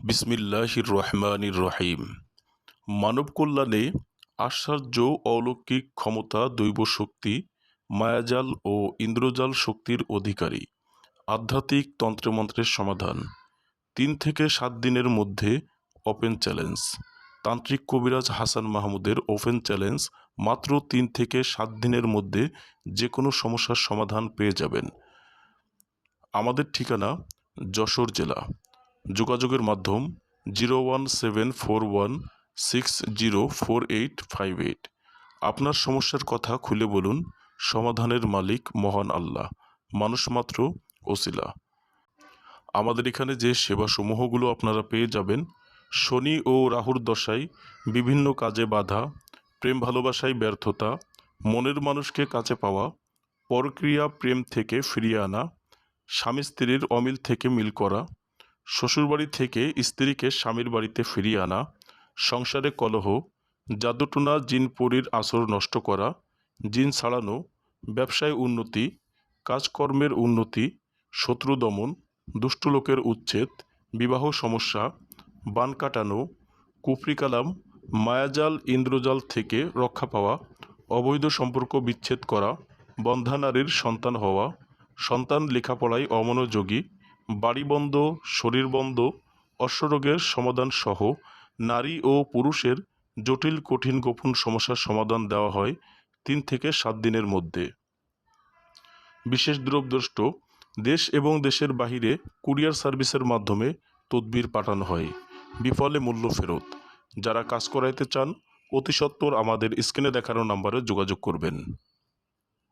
বিসমিল্লাহির রহমানির রহিম মানব কল্যাণে আশ্চর্য অলৌকিক ক্ষমতা দৈব শক্তি মায়াজাল ও ইন্দ্রজাল শক্তির অধিকারী। আধ্যাত্মিক তন্ত্রমন্ত্রের সমাধান। তিন থেকে সাত দিনের মধ্যে ওপেন চ্যালেঞ্জ। তান্ত্রিক কবিরাজ হাসান মাহমুদের ওপেন চ্যালেঞ্জ মাত্র তিন থেকে সাত দিনের মধ্যে যে কোনো সমস্যার সমাধান পেয়ে যাবেন। আমাদের ঠিকানা যশোর জেলা। যোগাযোগের মাধ্যম zero one seven four one six zero four eight five eight. আপনার সমস্যার কথা খুলে বলুন, সমাধানের মালিক মহান আল্লাহ, মানুষ মাত্র ওসিলা। আমাদের এখানে যে সেবাসমূহগুলো আপনারা পেয়ে যাবেন, শনি ও রাহুর দশায় বিভিন্ন কাজে বাধা, প্রেম ভালোবাসায় ব্যর্থতা, মনের মানুষকে কাছে পাওয়া, পরক্রিয়া প্রেম থেকে ফিরিয়ে আনা, স্বামী স্ত্রীর অমিল থেকে মিল করা শ্বশুরবাড়ি থেকে স্ত্রীকে স্বামীর বাড়িতে ফিরিয়ে আনা, সংসারে কলহ, জাদুটুনা জিনপুরীর আসর নষ্ট করা, জিন ছাড়ানো, ব্যবসায় উন্নতি, কাজকর্মের উন্নতি, শত্রু দমন, দুষ্ট লোকের উচ্ছেদ, বিবাহ সমস্যা, বান কাটানো, কুফরি কালাম, মায়াজাল ইন্দ্রজাল থেকে রক্ষা পাওয়া, অবৈধ সম্পর্ক বিচ্ছেদ করা, বন্ধা নারীর সন্তান হওয়া, সন্তান লেখাপড়ায় অমনোযোগী বাড়ি বন্ধ, শরীর বন্ধ, অশ্বরোগের সমাধান সহ নারী ও পুরুষের জটিল, কঠিন, গোপন সমস্যার সমাধান দেওয়া হয় তিন থেকে সাত দিনের মধ্যে। বিশেষ দ্রব্যদ্রষ্ট দেশ এবং দেশের বাহিরে কুরিয়ার সার্ভিসের মাধ্যমে তদবির পাঠানো হয়। বিফলে মূল্য ফেরত। যারা কাজ করাইতে চান, অতি সত্বর আমাদের স্ক্রিনে দেখানো নাম্বারে যোগাযোগ করবেন।